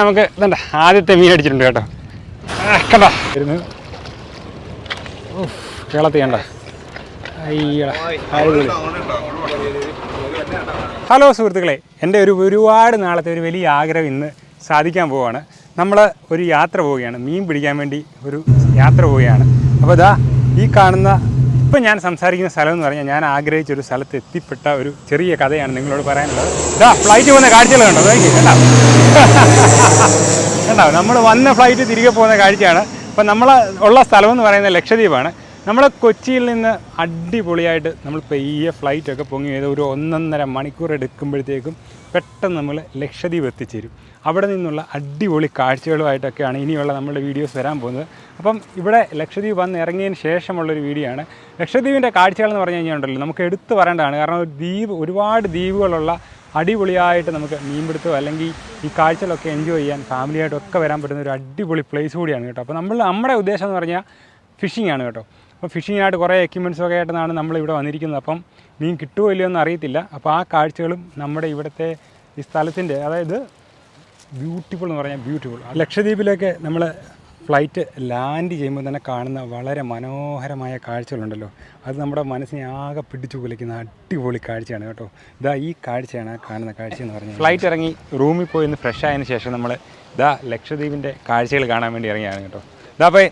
നമുക്ക് ഇതണ്ട ആദ്യത്തെ മീൻ അടിച്ചിട്ടുണ്ട് കേട്ടോ. കണ്ടോ? ഇരുന്ന് കേളത്തി കണ്ട. ഹലോ സുഹൃത്തുക്കളെ എന്റെ ഒരു ഒരുപാട് നാളത്തെ ഒരു വലിയ ആഗ്രഹം ഇന്ന് സാധിക്കാൻ പോവുകയാണ് നമ്മൾ ഒരു യാത്ര പോവുകയാണ്. മീൻ പിടിക്കാൻ വേണ്ടി ഒരു യാത്ര പോവുകയാണ്. അപ്പോൾ ഇതാ ഈ കാണുന്ന ഇപ്പം ഞാൻ സംസാരിക്കുന്ന സ്ഥലം എന്ന് പറഞ്ഞാൽ ഞാൻ ആഗ്രഹിച്ച ഒരു സ്ഥലത്ത് എത്തിപ്പെട്ട ഒരു ചെറിയ കഥയാണ് നിങ്ങളോട് പറയാനുള്ളത്. ഇതാ ഫ്ലൈറ്റ് പോകുന്ന കാഴ്ചകൾ കണ്ടോ? കണ്ടോ? കണ്ടോ? നമ്മൾ വന്ന ഫ്ലൈറ്റ് തിരികെ പോകുന്ന കാഴ്ചയാണ്. അപ്പം നമ്മൾ ഉള്ള സ്ഥലം എന്ന് പറയുന്നത് ലക്ഷദ്വീപാണ്. നമ്മൾ കൊച്ചിയിൽ നിന്ന് അടിപൊളിയായിട്ട് നമ്മൾ പെയ്യ ഫ്ലൈറ്റൊക്കെ പൊങ്ങി ചെയ്ത് ഒരു ഒന്നൊന്നര മണിക്കൂർ എടുക്കുമ്പോഴത്തേക്കും പെട്ടെന്ന് നമ്മൾ ലക്ഷദ്വീപ് എത്തിച്ചേരും. അവിടെ നിന്നുള്ള അടിപൊളി കാഴ്ചകളുമായിട്ടൊക്കെയാണ് ഇനിയുള്ള നമ്മുടെ വീഡിയോസ് വരാൻ പോകുന്നത്. അപ്പം ഇവിടെ ലക്ഷദ്വീപ് വന്ന് ഇറങ്ങിയതിന് ശേഷമുള്ളൊരു വീഡിയോ ആണ്. ലക്ഷദ്വീപിന്റെ കാഴ്ചകൾ എന്ന് പറഞ്ഞു കഴിഞ്ഞാൽ നമുക്ക് എടുത്തു പറയേണ്ടതാണ്. കാരണം ഒരു ദ്വീപ് ഒരുപാട് ദ്വീപുകളുള്ള അടിപൊളിയായിട്ട് നമുക്ക് മീൻപിടുത്തം അല്ലെങ്കിൽ ഈ കാഴ്ചകളൊക്കെ എൻജോയ് ചെയ്യാൻ ഫാമിലിയായിട്ടൊക്കെ വരാൻ പറ്റുന്ന ഒരു അടിപൊളി പ്ലേസ് കൂടിയാണ് കേട്ടോ. അപ്പോൾ നമ്മൾ നമ്മുടെ ഉദ്ദേശം എന്ന് പറഞ്ഞാൽ ഫിഷിംഗ് ആണ് കേട്ടോ. അപ്പോൾ ഫിഷിങ്ങിനായിട്ട് കുറേ എക്യുപ്മെന്റ്സ് ഒക്കെ ആയിട്ടാണ് നമ്മൾ ഇവിടെ വന്നിരിക്കുന്നത്. അപ്പം മീൻ കിട്ടുമോ ഇല്ലയോ എന്ന് അറിയത്തില്ല. അപ്പോൾ ആ കാഴ്ചകളും നമ്മുടെ ഇവിടുത്തെ ഈ സ്ഥലത്തിന്റെ അതായത് ബ്യൂട്ടിഫുൾ എന്ന് പറഞ്ഞാൽ ബ്യൂട്ടിഫുൾ ലക്ഷദ്വീപിലേക്ക് നമ്മൾ ഫ്ലൈറ്റ് ലാൻഡ് ചെയ്യുമ്പോൾ തന്നെ കാണുന്ന വളരെ മനോഹരമായ കാഴ്ചകളുണ്ടല്ലോ. അത് നമ്മുടെ മനസ്സിനെ ആകെ പിടിച്ചു കുലയ്ക്കുന്ന അടിപൊളി കാഴ്ചയാണ് കേട്ടോ. ഇതാ ഈ കാഴ്ചയാണ് കാണുന്ന കാഴ്ച എന്ന് പറഞ്ഞാൽ. ഫ്ലൈറ്റ് ഇറങ്ങി റൂമിൽ പോയി ഒന്ന് ഫ്രഷ് ആയതിനു ശേഷം നമ്മൾ ഇതാ ലക്ഷദ്വീപിന്റെ കാഴ്ചകൾ കാണാൻ വേണ്ടി ഇറങ്ങിയാണ് കേട്ടോ. അപ്പോൾ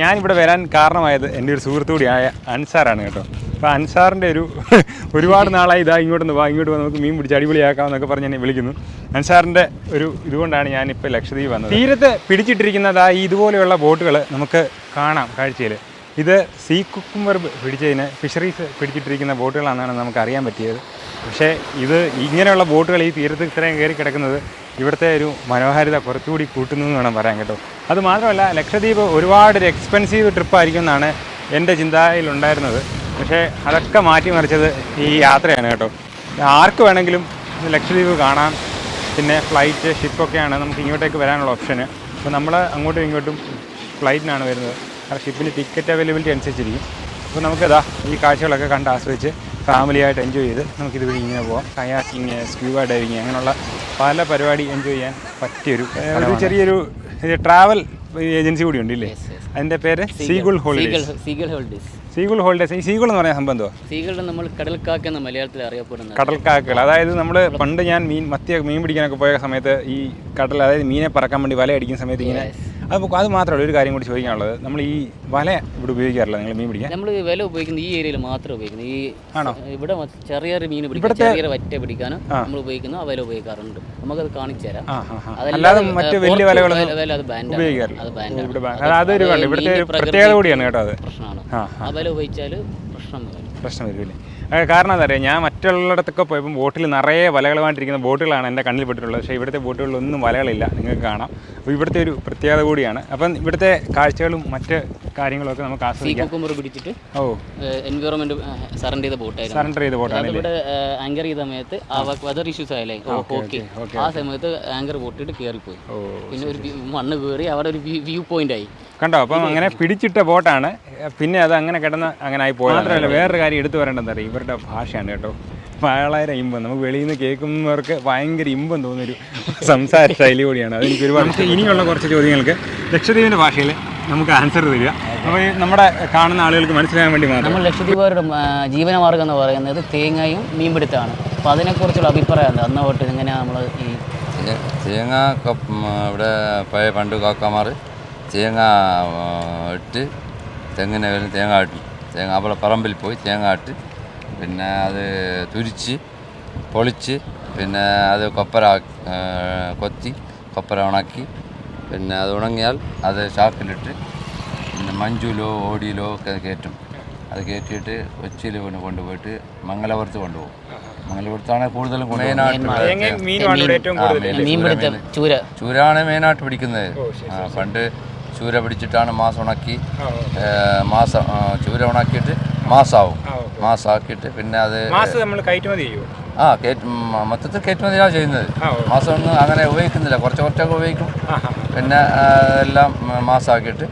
ഞാനിവിടെ വരാൻ കാരണമായത് എന്റെ ഒരു സുഹൃത്തു കൂടിയായ അൻസാറാണ് കേട്ടോ. അപ്പോൾ അൻസാറിന്റെ ഒരു ഒരുപാട് നാളായി ഇതാ ഇങ്ങോട്ടൊന്ന് വാ ഇങ്ങോട്ട് നമുക്ക് മീൻ പിടിച്ച് അടിപൊളിയാക്കാം എന്നൊക്കെ പറഞ്ഞ് എന്നെ വിളിക്കുന്നു. അൻസാറിന്റെ ഒരു ഇതുകൊണ്ടാണ് ഞാനിപ്പോൾ ലക്ഷദ്വീപ് വന്നത്. തീരത്ത് പിടിച്ചിട്ടിരിക്കുന്നതാ ഈ ഇതുപോലെയുള്ള ബോട്ടുകൾ നമുക്ക് കാണാം കാഴ്ചയിൽ ഇത് സീ കുക്കുംബർ പിടിച്ചതിന് ഫിഷറീസ് പിടിച്ചിട്ടിരിക്കുന്ന ബോട്ടുകളാണെന്നാണ് നമുക്ക് അറിയാൻ പറ്റിയത്. പക്ഷേ ഇത് ഇങ്ങനെയുള്ള ബോട്ടുകൾ ഈ തീരത്ത് ഇത്രയും കയറി കിടക്കുന്നത് ഇവിടുത്തെ ഒരു മനോഹാരിത കുറച്ചുകൂടി കൂട്ടുന്നു എന്ന് വേണം പറയാൻ കേട്ടോ. അത് മാത്രമല്ല ലക്ഷദ്വീപ് ഒരുപാട് ഒരു എക്സ്പെൻസീവ് ട്രിപ്പായിരിക്കും എന്നാണ് എന്റെ ചിന്തയിലുണ്ടായിരുന്നത് പക്ഷേ അതൊക്കെ മാറ്റിമറിച്ചത് ഈ യാത്രയാണ് കേട്ടോ. ആർക്ക് വേണമെങ്കിലും ലക്ഷദ്വീപ് കാണാം. പിന്നെ ഫ്ലൈറ്റ് ഷിപ്പൊക്കെയാണ് നമുക്ക് ഇങ്ങോട്ടേക്ക് വരാനുള്ള ഓപ്ഷന് അപ്പോൾ നമ്മൾ അങ്ങോട്ടും ഇങ്ങോട്ടും ഫ്ലൈറ്റിനാണ് വരുന്നത്. കാരണം ഷിപ്പിന് ടിക്കറ്റ് അവൈലബിലിറ്റി അനുസരിച്ചിരിക്കും. അപ്പോൾ നമുക്കിതാ ഈ കാഴ്ചകളൊക്കെ കണ്ട് ആസ്വദിച്ച് ഫാമിലിയായിട്ട് എൻജോയ് ചെയ്ത് നമുക്കിത് വഴി ഇങ്ങനെ പോവാം. കയാക്കിങ് സ്ക്യൂബ ഡൈവിങ് അങ്ങനെയുള്ള പല പരിപാടി എൻജോയ് ചെയ്യാൻ പറ്റിയൊരു ഒരു ചെറിയൊരു ട്രാവൽ ഏജൻസി കൂടി ഉണ്ട് ഇല്ലേ അതിന്റെ പേര് Seagull Holidays Seagull Holidays Seagull Holidays ഈ സീഗുൾ എന്ന് പറയുന്ന സംഭവം എന്തോ സീകളുടെ നമ്മൾ കടൽക്കാക്ക എന്ന മലയാളത്തിൽ അറിയപ്പെടുന്നത്. കടൽക്കാക്കകൾ. അതായത് നമ്മൾ പണ്ട് ഞാൻ മീൻ മത്തിയ മീൻ പിടിക്കാനൊക്കെ പോയ സമയത്ത് ഈ കടൽ അതായത് മീനെ പറക്കാൻ വേണ്ടി വല അടിക്കുന്ന സമയത്ത് ഇങ്ങനെ അത് പൊ- അത് മാത്രമല്ല ഒരു കാര്യം കൂടി ചോദിക്കാനുള്ളത്. നമ്മൾ ഈ വല ഇവിടെ ഉപയോഗിക്കാറില്ല നിങ്ങൾ മീൻ പിടിക്കാൻ? നമ്മൾ വില ഉപയോഗിക്കുന്നത് ഈ ഏരിയയിൽ മാത്രം ഉപയോഗിക്കുന്നത്. ഈ ആണോ? ഇവിടെ ചെറിയ മീൻ പിടിക്കാൻ ചെറിയ വറ്റ പിടിക്കാനും നമ്മൾ ഉപയോഗിക്കുന്ന ആ വില ഉപയോഗിക്കാറുണ്ട്. നമുക്കത് കാണിച്ചു തരാം. അല്ലാതെ മറ്റു വലിയ വലകളൊന്നും വില- വില അത് ബാൻഡ് ഉപയോഗിക്കാറില്ല. അത് ബാൻഡ് ഇവിടെ അതൊരു ഇവിടുത്തെ പ്രത്യേകത കൂടിയാണ് കേട്ടോ അത്. പ്രശ്നമാണ്. ആ വില ഉപയോഗിച്ചാൽ പ്രശ്നം പ്രശ്നം കാരണം എന്താ പറയുക ഞാൻ മറ്റുള്ളിടത്തൊക്കെ പോയപ്പോൾ ബോട്ടിൽ നിറയെ വലകളുമായിട്ടിരിക്കുന്ന ബോട്ടുകളാണ് എന്റെ കണ്ണിൽ പെട്ടിട്ടുള്ളത്. പക്ഷേ ഇവിടുത്തെ ബോട്ടുകളിലൊന്നും വലകളില്ല. നിങ്ങൾക്ക് കാണാം. അപ്പോൾ ഇവിടുത്തെ ഒരു പ്രത്യേകത കൂടിയാണ്. അപ്പം ഇവിടുത്തെ കാഴ്ചകളും മറ്റ് കാര്യങ്ങളൊക്കെ നമുക്ക് ആസ്വദിക്കാം. പിടിച്ചിട്ട് ഓ. എൻവയോൺമെന്റ് സറണ്ടർ ചെയ്ത ബോട്ടായിരുന്നു. സറണ്ടർ ചെയ്ത ബോട്ടാണ് ഇവിടെ ആങ്കർ ചെയ്ത സമയത്ത് വെതർ ഇഷ്യൂസ് ആയാലേ ഓക്കെ ആ സമയത്ത് ആങ്കർ ബോട്ടിട്ട് കയറിപ്പോയി പിന്നെ ഒരു മണ്ണ് കയറി അവിടെ ഒരു വ്യൂ പോയിന്റ് ആയി. കണ്ടോ? അപ്പം അങ്ങനെ പിടിച്ചിട്ട ബോട്ടാണ്. പിന്നെ അത് അങ്ങനെ കിടന്ന് അങ്ങനെ ആയി പോയത് മാത്രമല്ല വേറൊരു കാര്യം എടുത്തു പറയേണ്ടത് അറിയാം? ഇവരുടെ ഭാഷയാണ് കേട്ടോ. വളരെ ഇമ്പം. നമുക്ക് വെളിയിൽ നിന്ന് കേൾക്കുന്നവർക്ക് ഭയങ്കര ഇമ്പം തോന്നുന്നൊരു സംസാര ശൈലി കൂടിയാണ്. അതെനിക്ക് ഒരുപാട് ഇനിയുള്ള കുറച്ച് ചോദ്യങ്ങൾക്ക് ലക്ഷദ്വീപിന്റെ ഭാഷയിൽ നമുക്ക് ആൻസർ തരിക. അപ്പോൾ നമ്മുടെ കാണുന്ന ആളുകൾക്ക് മനസ്സിലാകാൻ വേണ്ടി മാത്രം. നമ്മൾ ലക്ഷദ്വീപുകാരുടെ ജീവനമാർഗം എന്ന് പറയുന്നത് തേങ്ങയും മീൻപിടുത്തമാണ്. അപ്പോൾ അതിനെക്കുറിച്ചുള്ള അഭിപ്രായം എന്താ? അന്ന് തൊട്ട് എങ്ങനെയാണ് നമ്മൾ ഈ തേങ്ങ ഇവിടെ പഴയ പണ്ട് കാക്കമാർ തേങ്ങ ഇട്ട് തെങ്ങിനെ വരും തേങ്ങ ഇട്ടു തേങ്ങ അവിടെ പറമ്പിൽ പോയി തേങ്ങ ഇട്ട് പിന്നെ അത് തുരിച്ച് പൊളിച്ച് പിന്നെ അത് കൊപ്പര കൊത്തി കൊപ്പര ഉണക്കി പിന്നെ അത് ഉണങ്ങിയാൽ അത് ചാക്കിലിട്ട് പിന്നെ മഞ്ചുലോ ഓടിയിലോ ഒക്കെ കയറ്റും അത് കയറ്റിയിട്ട് കൊച്ചിയിൽ പിന്നെ കൊണ്ടുപോയിട്ട് മംഗലപുരത്ത് കൊണ്ടുപോകും മംഗലപുരത്താണ് കൂടുതലും മെയിനായിട്ട് ചൂരാണ് മെയിനായിട്ട് പിടിക്കുന്നത് ആ, പണ്ട് ചൂര പിടിച്ചിട്ടാണ് മാസം ഉണക്കി മാസം ചൂര ഉണക്കിയിട്ട് മാസമാവും മാസാക്കിയിട്ട് പിന്നെ അത് ആ മൊത്തത്തിൽ കയറ്റുമതിയാണ് ചെയ്യുന്നത്. മാസം ഒന്നും അങ്ങനെ ഉപയോഗിക്കുന്നില്ല. കുറച്ച് കുറച്ചൊക്കെ ഉപയോഗിക്കും. പിന്നെ എല്ലാം മാസാക്കിയിട്ട്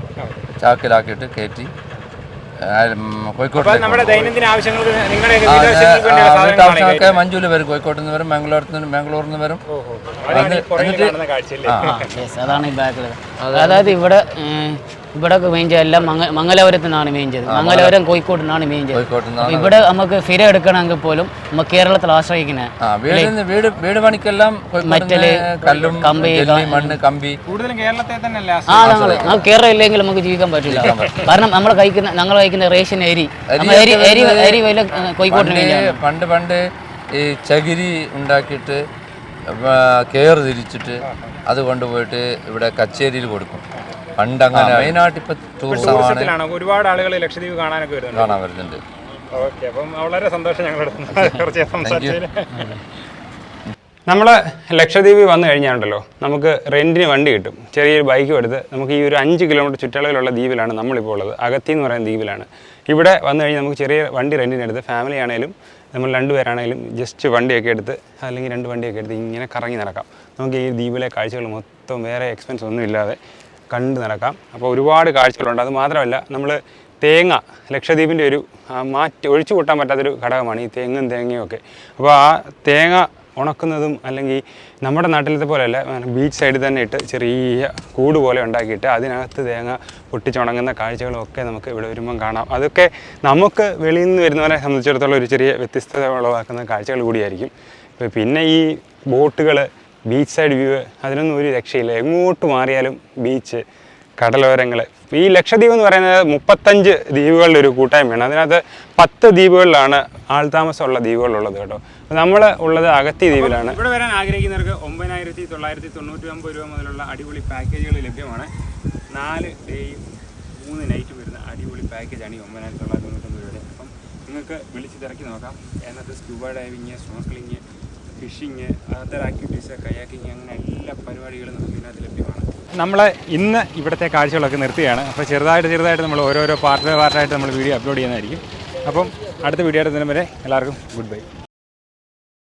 ചാക്കിലാക്കിയിട്ട് കയറ്റി കോഴിക്കോട് അപ്പോൾ നമ്മുടെ ദൈനംദിന ആവശ്യങ്ങൾക്ക് നിങ്ങളുടെ ആ, വീട്ടാവശ്യങ്ങൾക്ക് വേണ്ടിയുള്ള സാധനങ്ങളാണ് ഈ വീട്ടാവശ്യമൊക്കെ മഞ്ചൂൽ വരും. കോഴിക്കോട്ട് നിന്ന് വരും ബാംഗ്ലൂരിൽ നിന്ന് ബാംഗ്ലൂരിൽ നിന്ന് വരും. അതാണ് ഈ ബാക്കിൽ അതായത് ഇവിടെ ഇവിടെ മേഞ്ച എല്ലാം മംഗ മംഗലപുരത്ത് നിന്നാണ് മേഞ്ചത് മംഗലപുരം. കോഴിക്കോട് നിന്നാണ് മേഞ്ചത് കോഴിക്കോട്ട് ഇവിടെ നമുക്ക് ഫിര എടുക്കണമെങ്കിൽ പോലും നമ്മൾ കേരളത്തിൽ ആശ്രയിക്കുന്നത് വീട് വീട് പണിക്കെല്ലാം കല്ലും കമ്പി, ജെല്ലി മണ്ണ് കമ്പി. കൂടുതലും കേരളത്തെ തന്നെ ആ ഞങ്ങൾ കേരളം ഇല്ലെങ്കിൽ നമുക്ക് ജീവിക്കാൻ പറ്റില്ല. കാരണം നമ്മൾ കഴിക്കുന്ന ഞങ്ങൾ കഴിക്കുന്ന റേഷൻ അരി അരി അരി അരി വില കോഴിക്കോട്ടിന് പണ്ട് പണ്ട് ഈ ചകിരി ഉണ്ടാക്കിയിട്ട് കെയർ തിരിച്ചിട്ട് അത് കൊണ്ടുപോയിട്ട് ഇവിടെ കച്ചേരിയിൽ കൊടുക്കും. പണ്ട് അങ്ങനെ ഇപ്പൊ ടൂറിസമാണ് ഒരുപാട് ആളുകൾ ലക്ഷദ്വീപ് കാണാനൊക്കെ വരുന്നുണ്ട്. കാണാൻ വരുന്നുണ്ട്. ഓക്കെ അപ്പം വളരെ സന്തോഷം ഞങ്ങളുടെ കുറച്ച് സംസാരിച്ചതിൽ നമ്മൾ ലക്ഷദ്വീപിൽ വന്നു കഴിഞ്ഞാണ്ടല്ലോ നമുക്ക് റെന്റിന് വണ്ടി കിട്ടും. ചെറിയൊരു ബൈക്ക് എടുത്ത് നമുക്ക് ഈ ഒരു അഞ്ച് കിലോമീറ്റർ ചുറ്റളവിലുള്ള ദ്വീപിലാണ് നമ്മളിപ്പോൾ ഉള്ളത്. അഗത്തി എന്ന് പറയുന്ന ദ്വീപിലാണ്. ഇവിടെ വന്നു കഴിഞ്ഞാൽ നമുക്ക് ചെറിയ വണ്ടി റെന്റിന് എടുത്ത് ഫാമിലി ആണെങ്കിലും നമ്മൾ രണ്ടുപേരാണെങ്കിലും ജസ്റ്റ് വണ്ടിയൊക്കെ എടുത്ത് അല്ലെങ്കിൽ രണ്ട് വണ്ടിയൊക്കെ എടുത്ത് ഇങ്ങനെ കറങ്ങി നടക്കാം. നമുക്ക് ഈ ദ്വീപിലെ കാഴ്ചകൾ മൊത്തം വേറെ എക്സ്പെൻസ് ഒന്നും ഇല്ലാതെ കണ്ട് നടക്കാം. അപ്പോൾ ഒരുപാട് കാഴ്ചകളുണ്ട്. അത് മാത്രമല്ല നമ്മൾ തേങ്ങ ലക്ഷദ്വീപിന്റെ ഒരു മാറ്റ് ഒഴിച്ചു കൂട്ടാൻ പറ്റാത്തൊരു ഘടകമാണ് ഈ തെങ്ങും തേങ്ങയും ഒക്കെ. അപ്പോൾ ആ തേങ്ങ ഉണക്കുന്നതും അല്ലെങ്കിൽ നമ്മുടെ നാട്ടിലത്തെ പോലെയല്ല ബീച്ച് സൈഡിൽ തന്നെ ഇട്ട് ചെറിയ കൂട് പോലെ ഉണ്ടാക്കിയിട്ട് അതിനകത്ത് തേങ്ങ പൊട്ടിച്ചുണങ്ങുന്ന കാഴ്ചകളും ഒക്കെ നമുക്ക് ഇവിടെ വരുമ്പം കാണാം. അതൊക്കെ നമുക്ക് വെളിയിൽ നിന്ന് വരുന്നവരെ സംബന്ധിച്ചിടത്തോളം ഒരു ചെറിയ വ്യത്യസ്തത ഉളവാക്കുന്ന കാഴ്ചകൾ കൂടിയായിരിക്കും. പിന്നെ ഈ ബോട്ടുകൾ ബീച്ച് സൈഡ് വ്യൂ അതിനൊന്നും ഒരു രക്ഷയില്ല. എങ്ങോട്ട് മാറിയാലും ബീച്ച് കടലോരങ്ങൾ ഈ ലക്ഷദ്വീപ് എന്ന് പറയുന്നത് മുപ്പത്തഞ്ച് ദ്വീപുകളുടെ ഒരു കൂട്ടായ്മയാണ്. അതിനകത്ത് പത്ത് ദ്വീപുകളിലാണ് ആൾതാമസമുള്ള ദ്വീപുകളുള്ളത് കേട്ടോ. നമ്മൾ ഉള്ളത് അഗത്തി ദ്വീപിലാണ്. ഇവിടെ വരാൻ ആഗ്രഹിക്കുന്നവർക്ക് ഒമ്പതിനായിരത്തി തൊള്ളായിരത്തി തൊണ്ണൂറ്റി ഒമ്പത് രൂപ മുതലുള്ള അടിപൊളി പാക്കേജുകൾ ലഭ്യമാണ്. നാല് ഡേയും മൂന്ന് നൈറ്റ് വരുന്ന അടിപൊളി പാക്കേജാണ് ഈ ഒമ്പതിനായിരത്തി തൊള്ളായിരത്തി തൊണ്ണൂറ്റി ഒമ്പത് രൂപയുടെ. അപ്പം നിങ്ങൾക്ക് വിളിച്ച് തിരക്കി നോക്കാം. അതിനകത്ത് scuba diving snorkelling fishing other activities kayaking അങ്ങനെ എല്ലാ പരിപാടികളും നമുക്ക് ഇതിനകത്ത് ലഭ്യമാണ്. നമ്മൾ ഇന്ന് ഇവിടുത്തെ കാഴ്ചകളൊക്കെ നിർത്തുകയാണ് അപ്പോൾ ചെറുതായിട്ട് ചെറുതായിട്ട് നമ്മൾ ഓരോരോ പാർട്ട് ബൈ പാർട്ടായിട്ട് നമ്മൾ വീഡിയോ അപ്ലോഡ് ചെയ്യുന്നതായിരിക്കും. അപ്പം അടുത്ത വീഡിയോ എടുത്തതിന് വരെ എല്ലാവർക്കും ഗുഡ് ബൈ.